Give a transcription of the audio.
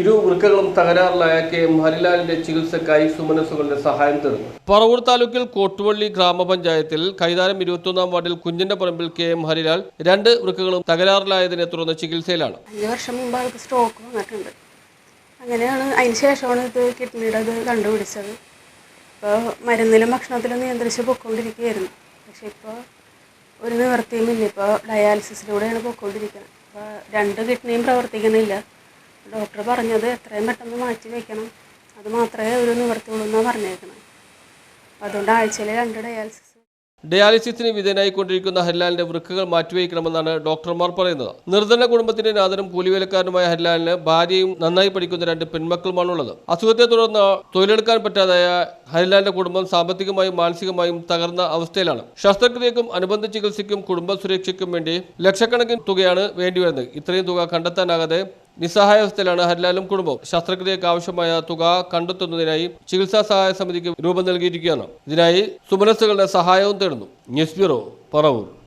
ഇരു വൃക്കകളും തകരാറിലായ K M ഹരിലാലിന്റെ ചികിത്സക്കായി സുമനസുകളുടെ സഹായം തേടുന്നു. പറവൂർ താലൂക്കിൽ കോട്ടുവള്ളി ഗ്രാമപഞ്ചായത്തിൽ കൈതാരം ഇരുപത്തൊന്നാം വാർഡിൽ കുഞ്ഞിന്റെ പറമ്പിൽ കെ എം ഹരിലാൽ രണ്ട് വൃക്കകളും തകരാറിലായതിനെ തുടർന്ന് ചികിത്സയിലാണ്. അഞ്ച് വർഷം മുമ്പ് ആൾക്ക് സ്ട്രോക്ക് വന്നിട്ടുണ്ട്. അങ്ങനെയാണ് അതിന് ശേഷമാണ് ഇത് കിഡ്നിയുടെ ഇത് കണ്ടുപിടിച്ചത്. ഇപ്പോൾ മരുന്നിലും ഭക്ഷണത്തിലും നിയന്ത്രിച്ച് പൊയ്ക്കൊണ്ടിരിക്കുകയായിരുന്നു. പക്ഷേ ഇപ്പോൾ ഒരു നിവൃത്തിയുമില്ല. ഇപ്പോൾ ഡയാലിസിസിലൂടെയാണ് പൊയ്ക്കൊണ്ടിരിക്കുന്നത്. അപ്പോൾ രണ്ട് കിഡ്നിയും പ്രവർത്തിക്കുന്നില്ല. ഡോക്ടർ പറഞ്ഞത് എത്രയും പെട്ടെന്ന് മാറ്റി വയ്ക്കണം അത് മാത്രമേ ഒരു നിവർത്തിയുള്ളൂ എന്നാണ് പറഞ്ഞേക്കണം. അതുകൊണ്ട് ആഴ്ചയിലെ രണ്ട് ഡയാലിസിസ് ഡയാലിസിസിന് വിധേയനായിക്കൊണ്ടിരിക്കുന്ന ഹരിലാലിന്റെ വൃക്കകൾ മാറ്റിവയ്ക്കണമെന്നാണ് ഡോക്ടർമാർ പറയുന്നത്. നിർധന കുടുംബത്തിന്റെ നാഥനും കൂലിവേലക്കാരനുമായ ഹരിലാലിന് ഭാര്യയും നന്നായി പഠിക്കുന്ന രണ്ട് പെൺമക്കളുമാണുള്ളത്. അസുഖത്തെ തുടർന്ന് തൊഴിലെടുക്കാൻ പറ്റാതായ ഹരിലാലിന്റെ കുടുംബം സാമ്പത്തികമായും മാനസികമായും തകർന്ന അവസ്ഥയിലാണ്. ശസ്ത്രക്രിയക്കും അനുബന്ധ ചികിത്സയ്ക്കും കുടുംബ സുരക്ഷയ്ക്കും വേണ്ടി ലക്ഷക്കണക്കിന് തുകയാണ് വേണ്ടിവരുന്നത്. ഇത്രയും തുക കണ്ടെത്താനാകാതെ നിസ്സഹായാവസ്ഥയിലാണ് ഹരിലാലും കുടുംബവും. ശസ്ത്രക്രിയക്ക് ആവശ്യമായ തുക കണ്ടെത്തുന്നതിനായി ചികിത്സാ സഹായ സമിതിക്ക് രൂപം നൽകിയിരിക്കുകയാണ്. ഇതിനായി സുമനസ്സുകളുടെ സഹായവും തേടുന്നു. News bureau Paravur.